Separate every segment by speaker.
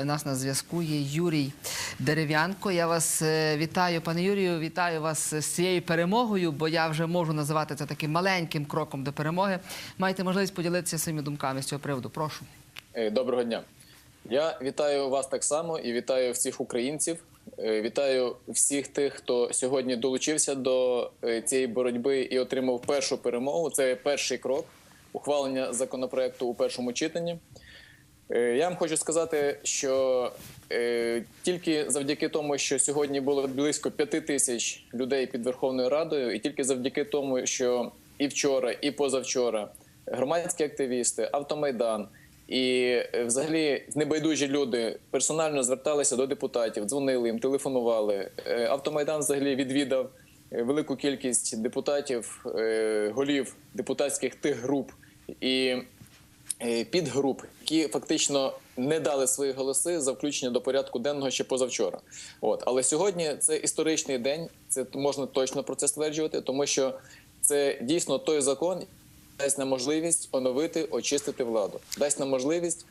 Speaker 1: У нас на зв'язку є Юрій Дерев'янко. Я вас е, вітаю, пане Юрію. Вітаю вас з цією перемогою, бо я вже можу називати це таким маленьким кроком до перемоги. Маєте можливість поділитися своїми думками з цього приводу. Прошу.
Speaker 2: Е, Доброго дня. Я вітаю вас так само і вітаю всіх українців. Е, Вітаю всіх тих, хто сьогодні долучився до е, цієї боротьби і отримав першу перемогу. Це перший крок ухвалення законопроекту у першому читанні. Е, Я вам хочу сказати, що е, тільки завдяки тому, що сьогодні було близько п'яти тисяч людей під Верховною Радою, і тільки завдяки тому, що і вчора, і позавчора громадські активісти, автомайдан і е, взагалі небайдужі люди персонально зверталися до депутатів, дзвонили їм, телефонували. Е, Автомайдан взагалі відвідав велику кількість депутатів, голів депутатських тих груп і підгруп, які фактично не дали свої голоси за включення до порядку денного ще позавчора. От але сьогодні це історичний день. Це можна точно про це стверджувати, тому що це дійсно той закон, дасть нам можливість оновити, очистити владу, дасть нам можливість.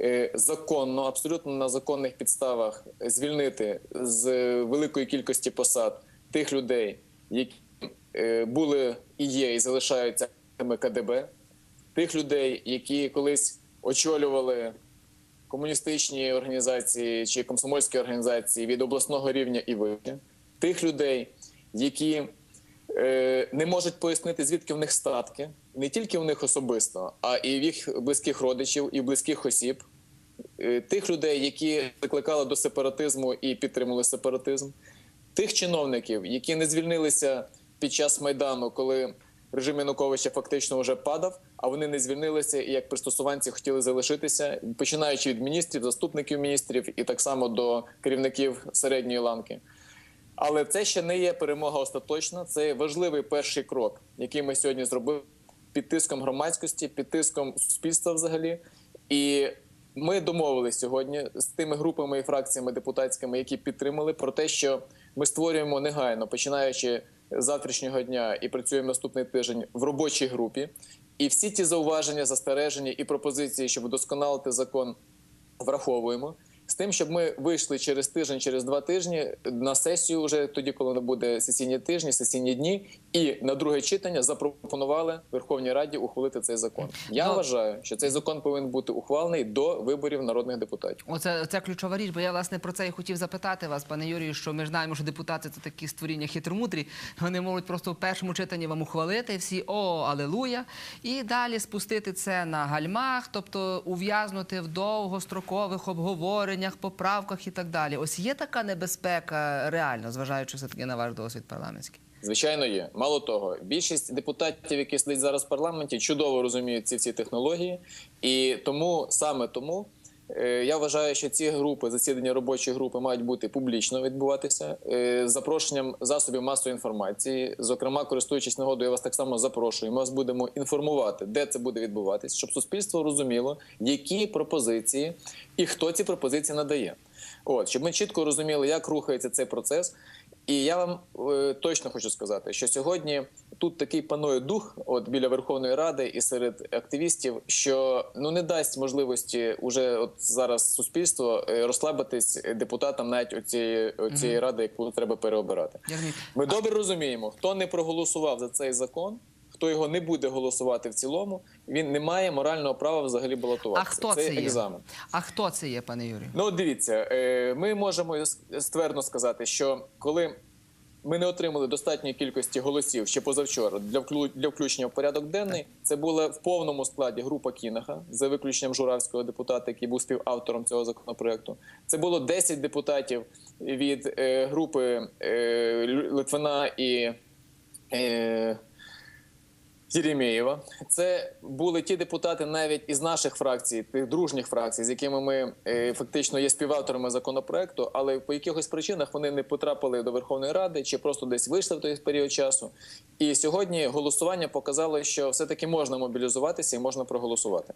Speaker 2: е, Законно, абсолютно на законних підставах звільнити з великої кількості посад тих людей, які е, були і є, і залишаються КДБ, тих людей, які колись очолювали комуністичні організації чи комсомольські організації від обласного рівня і вище, тих людей, які е, не можуть пояснити, звідки в них статки, не тільки в них особисто, а і в їх близьких родичів, і близьких осіб, е, тих людей, які закликали до сепаратизму і підтримували сепаратизм, тих чиновників, які не звільнилися під час майдану, коли режим Януковича фактично вже падав, а вони не звільнилися і як пристосуванці хотіли залишитися, починаючи від міністрів, заступників міністрів і так само до керівників середньої ланки. Але це ще не є перемога остаточна. Це важливий перший крок, який ми сьогодні зробили під тиском громадськості, під тиском суспільства взагалі. І ми домовилися сьогодні з тими групами і фракціями депутатськими, які підтримали, про те, що ми створюємо негайно, починаючи з завтрашнього дня і працюємо наступний тиждень в робочій групі. І всі ті зауваження, застереження і пропозиції, щоб вдосконалити закон, враховуємо. З тим, щоб ми вийшли через тиждень, через два тижні на сесію, вже тоді, коли буде сесійні тижні, сесійні дні, і на друге читання запропонували Верховній Раді ухвалити цей закон. Я
Speaker 1: Ну,
Speaker 2: вважаю, що цей закон повинен бути ухвалений до виборів народних депутатів.
Speaker 1: Оце це ключова річ, бо я власне про це і хотів запитати вас, пане Юрію, що ми ж знаємо, що депутати це такі створіння хитромудрі. Вони можуть просто в першому читанні вам ухвалити всі о, алелуя, і далі спустити це на гальмах, тобто ув'язнути в довгострокових обговореннях, поправках і так далі. Ось є така небезпека реально, зважаючи все таки на ваш досвід парламентський.
Speaker 2: Звичайно, є. Мало того, більшість депутатів, які сидять зараз в парламенті, чудово розуміють ці всі технології, і тому саме тому. е, Я вважаю, що ці групи, засідання робочої групи, мають бути публічно відбуватися е, з запрошенням засобів масової інформації. Зокрема, користуючись нагодою, я вас так само запрошую. Ми вас будемо інформувати, де це буде відбуватись, щоб суспільство розуміло, які пропозиції і хто ці пропозиції надає. От щоб ми чітко розуміли, як рухається цей процес. І я вам е, точно хочу сказати, що сьогодні тут такий панує дух, от біля Верховної Ради і серед активістів, що ну не дасть можливості уже от зараз суспільство е, розслабитись депутатам навіть оцієї, цієї ради, яку треба переобирати. Ми добре розуміємо, хто не проголосував за цей закон, хто його не буде голосувати в цілому, він не має морального права взагалі балотуватися.
Speaker 1: А хто це, є?
Speaker 2: екзамен.
Speaker 1: А хто це є, пане Юрію?
Speaker 2: Ну, дивіться, е, ми можемо ствердно сказати, що коли ми не отримали достатньої кількості голосів ще позавчора для включення в порядок денний, це була в повному складі група Кінаха за виключенням журавського депутата, який був співавтором цього законопроекту. Це було 10 депутатів від е, групи е, Литвина і. Єремєєва. Це були ті депутати навіть із наших фракцій, тих дружніх фракцій, з якими ми е, фактично є співавторами законопроекту, але по якихось причинах вони не потрапили до Верховної Ради чи просто десь вийшли в той період часу. І сьогодні голосування показало, що все-таки можна мобілізуватися і можна проголосувати.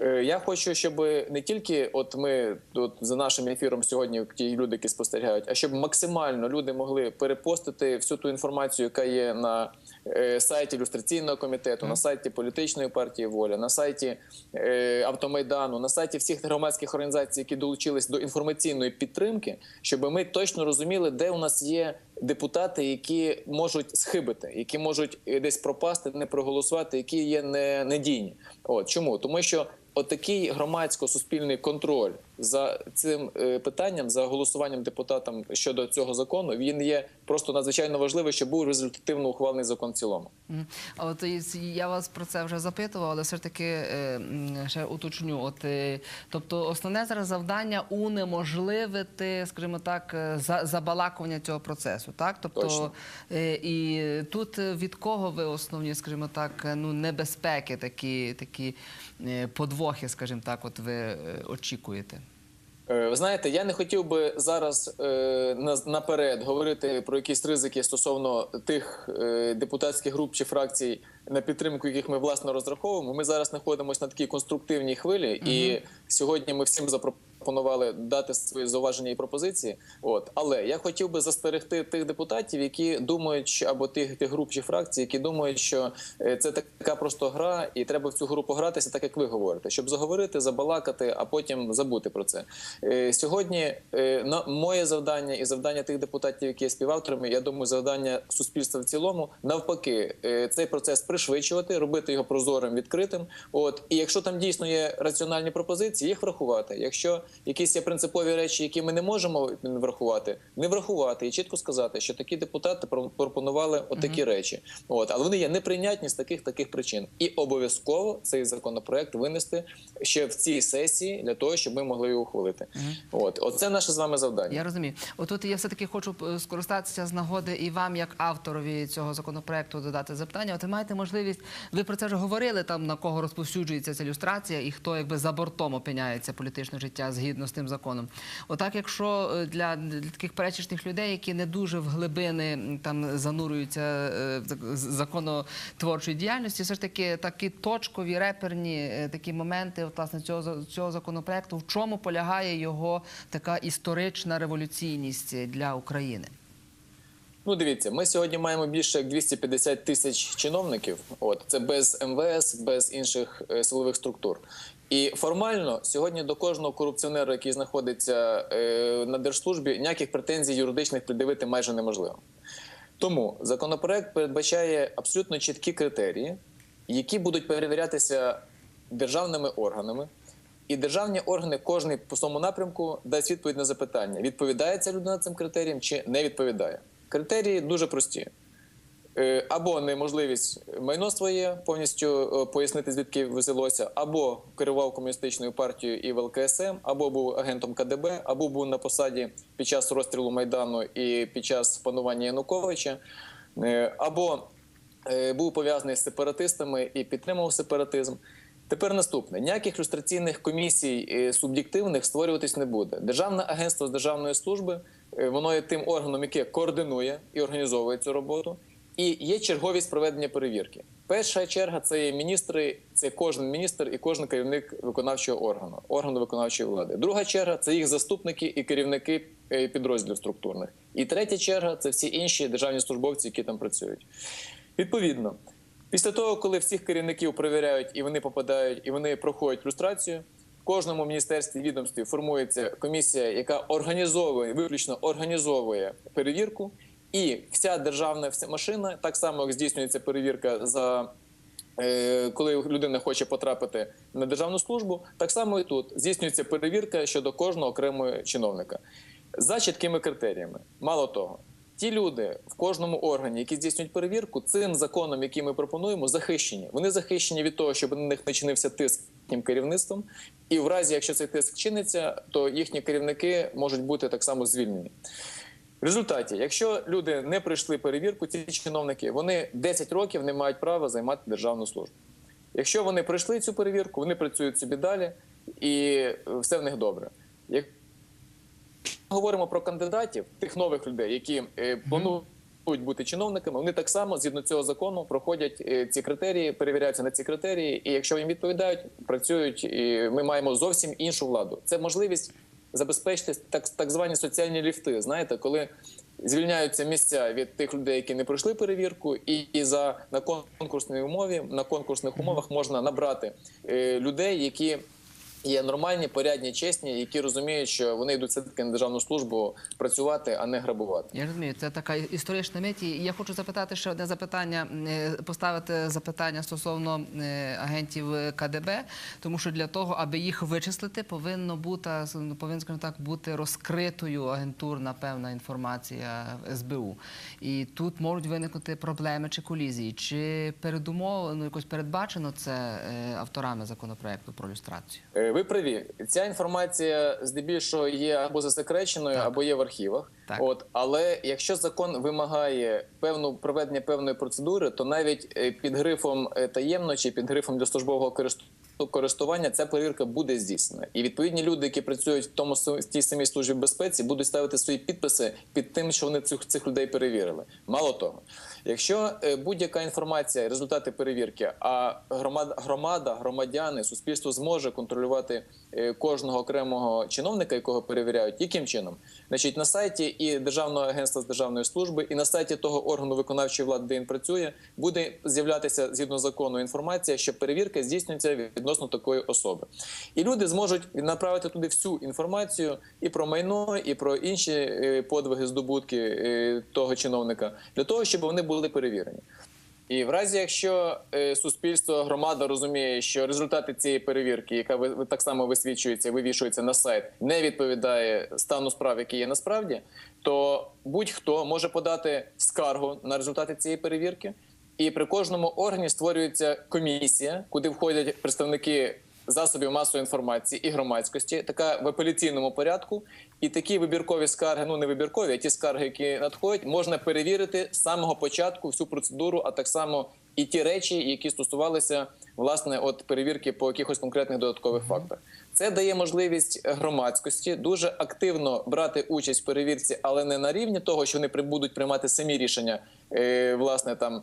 Speaker 2: Е, Я хочу, щоб не тільки от ми тут за нашим ефіром сьогодні, ті люди, які спостерігають, а щоб максимально люди могли перепостити всю ту інформацію, яка є на е, сайті ілюстраційного комітету, на сайті політичної партії Воля, на сайті е, Автомайдану, на сайті всіх громадських організацій, які долучились до інформаційної підтримки, щоб ми точно розуміли, де у нас є депутати, які можуть схибити, які можуть десь пропасти, не проголосувати, які є не, недійні. От чому? Тому що отакий громадсько-суспільний контроль за цим е, питанням, за голосуванням депутатам щодо цього закону, він є просто надзвичайно важливий, щоб був результативно ухвалений закон в цілому.
Speaker 1: От я вас про це вже запитував, але все ж таки е, ще уточню. От, е, тобто, основне зараз завдання унеможливити, скажімо так, за, забалакування цього процесу. Так, тобто,
Speaker 2: Точно.
Speaker 1: і тут від кого ви основні, скажімо так, ну небезпеки, такі, такі е, подвохи, скажімо так, от ви е, очікуєте?
Speaker 2: Е, Ви знаєте, я не хотів би зараз е, на- наперед говорити про якісь ризики стосовно тих е, депутатських груп чи фракцій, на підтримку яких ми власне розраховуємо. Ми зараз знаходимося на такій конструктивній хвилі, і сьогодні ми всім запропонували дати свої зауваження і пропозиції. От але я хотів би застерегти тих депутатів, які думають, або тих, тих груп чи фракцій, які думають, що е, це така просто гра, і треба в цю гру погратися, так як ви говорите, щоб заговорити, забалакати, а потім забути про це. Е, Сьогодні е, моє завдання і завдання тих депутатів, які є співавторами, я думаю, завдання суспільства в цілому навпаки, цей процес пришвидшувати, робити його прозорим, відкритим. От і якщо там дійсно є раціональні пропозиції, їх врахувати. Якщо якісь є принципові речі, які ми не можемо врахувати, не врахувати і чітко сказати, що такі депутати про- пропонували отакі речі. От але вони є неприйнятні з таких таких причин, і обов'язково цей законопроект винести ще в цій сесії для того, щоб ми могли його ухвалити. От оце наше з вами завдання.
Speaker 1: Я розумію. Отут я все таки хочу е, скористатися з нагоди і вам, як авторові цього законопроекту, додати запитання. От ви маєте можливість, ви про це вже говорили там на кого розповсюджується ця ілюстрація, і хто якби за бортом опиняється політичне життя згідно з тим законом. Отак, якщо е, для, для таких перечисних людей, які не дуже в глибини там занурюються е, законотворчої діяльності, все ж таки такі точкові реперні е, такі моменти, от, власне, цього цього законопроекту, в чому полягає його така історична революційність для України?
Speaker 2: Ну, дивіться, ми сьогодні маємо більше як 250 тисяч чиновників. От це без МВС, без інших силових структур. І формально сьогодні до кожного корупціонера, який знаходиться е, на держслужбі, ніяких претензій юридичних пред'явити майже неможливо. Тому законопроект передбачає абсолютно чіткі критерії, які будуть перевірятися державними органами. І державні органи кожний по своєму напрямку дасть відповідь на запитання: відповідає ця людина цим критеріям чи не відповідає. Критерії дуже прості. Е, Або неможливість майно своє повністю е, пояснити, звідки взялося, або керував комуністичною партією і в ЛКСМ, або був агентом КДБ, або був на посаді під час розстрілу Майдану і під час панування Януковича, е, або е, був пов'язаний з сепаратистами і підтримував сепаратизм. Тепер наступне: ніяких люстраційних комісій е, суб'єктивних створюватись не буде. Державне агентство з державної служби е, воно є тим органом, яке координує і організовує цю роботу. І є черговість проведення перевірки. Перша черга це міністри, це кожен міністр і кожен керівник виконавчого органу, органу виконавчої влади. Друга черга це їх заступники і керівники е, підрозділів структурних. І третя черга це всі інші державні службовці, які там працюють. Відповідно, після того, коли всіх керівників перевіряють і вони попадають, і вони проходять люстрацію, в кожному міністерстві відомстві формується комісія, яка організовує виключно організовує перевірку. І вся державна машина так само як здійснюється перевірка за. е, Коли людина хоче потрапити на державну службу, так само і тут здійснюється перевірка щодо кожного окремого чиновника за чіткими критеріями. Мало того, ті люди в кожному органі, які здійснюють перевірку, цим законом, який ми пропонуємо, захищені. Вони захищені від того, щоб на них не чинився тиск їхнім керівництвом, і в разі, якщо цей тиск чиниться, то їхні керівники можуть бути так само звільнені. В результаті, якщо люди не пройшли перевірку, ці чиновники вони 10 років не мають права займати державну службу. Якщо вони пройшли цю перевірку, вони працюють собі далі, і е, все в них добре. Як говоримо про кандидатів, тих нових людей, які е, планують бути чиновниками, вони так само згідно цього закону проходять е, ці критерії, перевіряються на ці критерії. І якщо їм відповідають, працюють. І ми маємо зовсім іншу владу. Це можливість забезпечити так, так звані соціальні ліфти. Знаєте, коли звільняються місця від тих людей, які не пройшли перевірку, і, і за на конкурсній умові на конкурсних умовах можна набрати е, людей, які. Є нормальні, порядні, чесні, які розуміють, що вони йдуть все таки на державну службу працювати, а не грабувати.
Speaker 1: Я розумію, це така історична мить. І я хочу запитати ще одне запитання, е, поставити запитання стосовно е, агентів КДБ, тому що для того, аби їх вичислити, повинно бути повинна, скажімо так, бути розкритою агентурна певна інформація СБУ. І тут можуть виникнути проблеми чи колізії. Чи передумовлено якось передбачено це е, авторами законопроекту про люстрацію?
Speaker 2: Е, Ви праві, ця інформація здебільшого є або засекреченою,
Speaker 1: Так.
Speaker 2: або є в архівах.
Speaker 1: Так.
Speaker 2: От але якщо закон вимагає певну проведення певної процедури, то навіть е, під грифом е, таємно чи під грифом для службового користу- користування ця перевірка буде здійснена. І відповідні люди, які працюють в тому в тій самій службі безпеці, будуть ставити свої підписи під тим, що вони цих цих людей перевірили. Мало того, якщо е, будь-яка інформація, результати перевірки, а громада, громада, громадяни, суспільство зможе контролювати е, кожного окремого чиновника, якого перевіряють, яким чином? Значить, на сайті і Державного агентства з державної служби, і на сайті того органу виконавчої влади, де він працює, буде з'являтися згідно закону інформація, що перевірка здійснюється відносно такої особи. І люди зможуть направити туди всю інформацію і про майно, і про інші е, подвиги, здобутки е, того чиновника, для того, щоб вони були перевірені. І в разі, якщо е, суспільство, громада розуміє, що результати цієї перевірки, яка так само висвічується, вивішується на сайт, не відповідає стану справ, який є насправді, то будь-хто може подати скаргу на результати цієї перевірки, і при кожному органі створюється комісія, куди входять представники засобів масової інформації і громадськості, така в апеляційному порядку. І такі вибіркові скарги, ну не вибіркові, а ті скарги, які надходять, можна перевірити з самого початку всю процедуру, а так само і ті речі, які стосувалися власне от перевірки по якихось конкретних додаткових фактах. Це дає можливість громадськості дуже активно брати участь в перевірці, але не на рівні того, що вони при- будуть приймати самі рішення, е, власне, там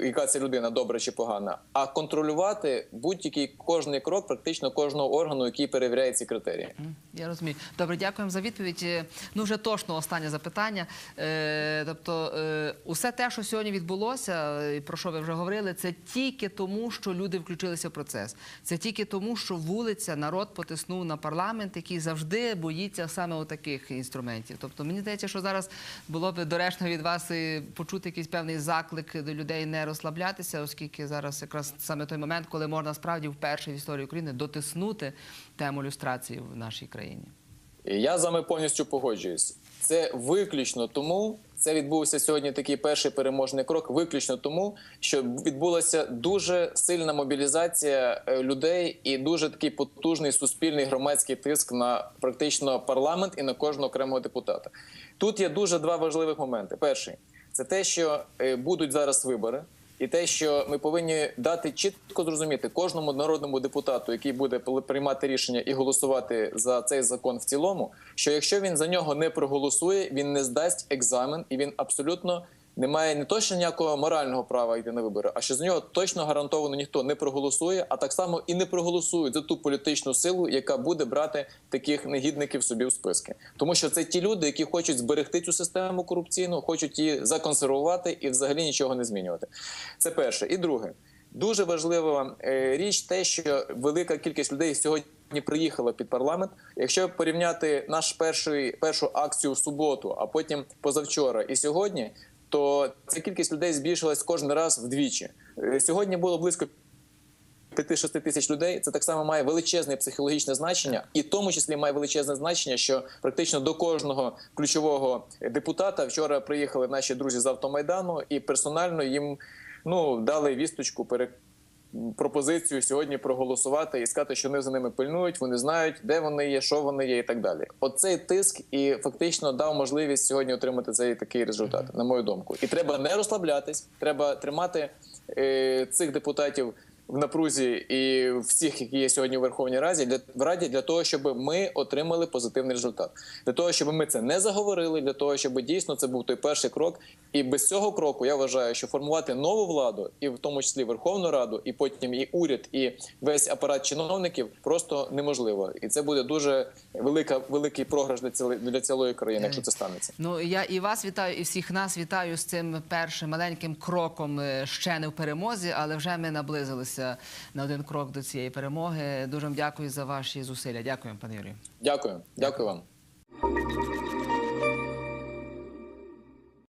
Speaker 2: яка це людина добра чи погана, а контролювати будь-який кожний крок, практично кожного органу, який перевіряє ці критерії.
Speaker 1: Я розумію. Добре, дякуємо за відповідь. Е, Ну, вже точно останнє запитання. Е, тобто, е, усе те, що сьогодні відбулося, про що ви вже говорили, це тільки тому, що люди включилися в процес. Це тільки тому, що вулиця, народ потиснув на парламент, який завжди боїться саме таких інструментів. Тобто, мені здається, що зараз було б доречно від вас почути якийсь певний заклик до людей не розслаблятися, оскільки зараз якраз саме той момент, коли можна справді вперше в історії України дотиснути тему люстрації в нашій країні.
Speaker 2: Я з вами повністю погоджуюсь. Це виключно тому. Це відбувся сьогодні такий перший переможний крок. Виключно тому, що відбулася дуже сильна мобілізація е, людей і дуже такий потужний суспільний громадський тиск на практично парламент і на кожного окремого депутата. Тут є дуже два важливих моменти. Перший це те, що е, будуть зараз вибори. І те, що ми повинні дати чітко зрозуміти кожному народному депутату, який буде приймати рішення і голосувати за цей закон в цілому, що якщо він за нього не проголосує, він не здасть екзамен, і він абсолютно не має не то, що ніякого морального права йти на вибори, а що за нього точно гарантовано ніхто не проголосує, а так само і не проголосують за ту політичну силу, яка буде брати таких негідників собі в списки, тому що це ті люди, які хочуть зберегти цю систему корупційну, хочуть її законсервувати і взагалі нічого не змінювати. Це перше. І друге, дуже важлива е, річ, те, що велика кількість людей сьогодні приїхала під парламент. Якщо порівняти наш перший першу акцію в суботу, а потім позавчора і сьогодні, то ця кількість людей збільшилась кожен раз вдвічі. Е, Сьогодні було близько 5-6 тисяч людей. Це так само має величезне психологічне значення, і в тому числі має величезне значення, що практично до кожного ключового депутата вчора приїхали наші друзі з автомайдану, і персонально їм ну дали вісточку пере пропозицію сьогодні проголосувати і сказати, що вони за ними пильнують, вони знають, де вони є, що вони є, і так далі. Оцей тиск і фактично дав можливість сьогодні отримати цей такий результат, на мою думку. І треба не розслаблятись, треба тримати е, цих депутатів в напрузі і всіх, які є сьогодні у Верховній Раді, для в Раді для того, щоб ми отримали позитивний результат, для того, щоб ми це не заговорили, для того, щоб дійсно це був той перший крок. І без цього кроку я вважаю, що формувати нову владу, і в тому числі Верховну Раду, і потім і уряд, і весь апарат чиновників просто неможливо. І це буде дуже велика великий програш для цілої для цілої країни, якщо це станеться.
Speaker 1: Ну я і вас вітаю, і всіх нас вітаю з цим першим маленьким кроком е, ще не в перемозі, але вже ми наблизилися на один крок до цієї перемоги. Дуже вам дякую за ваші зусилля. Дякую, пане Юрію.
Speaker 2: Дякую, дякую вам.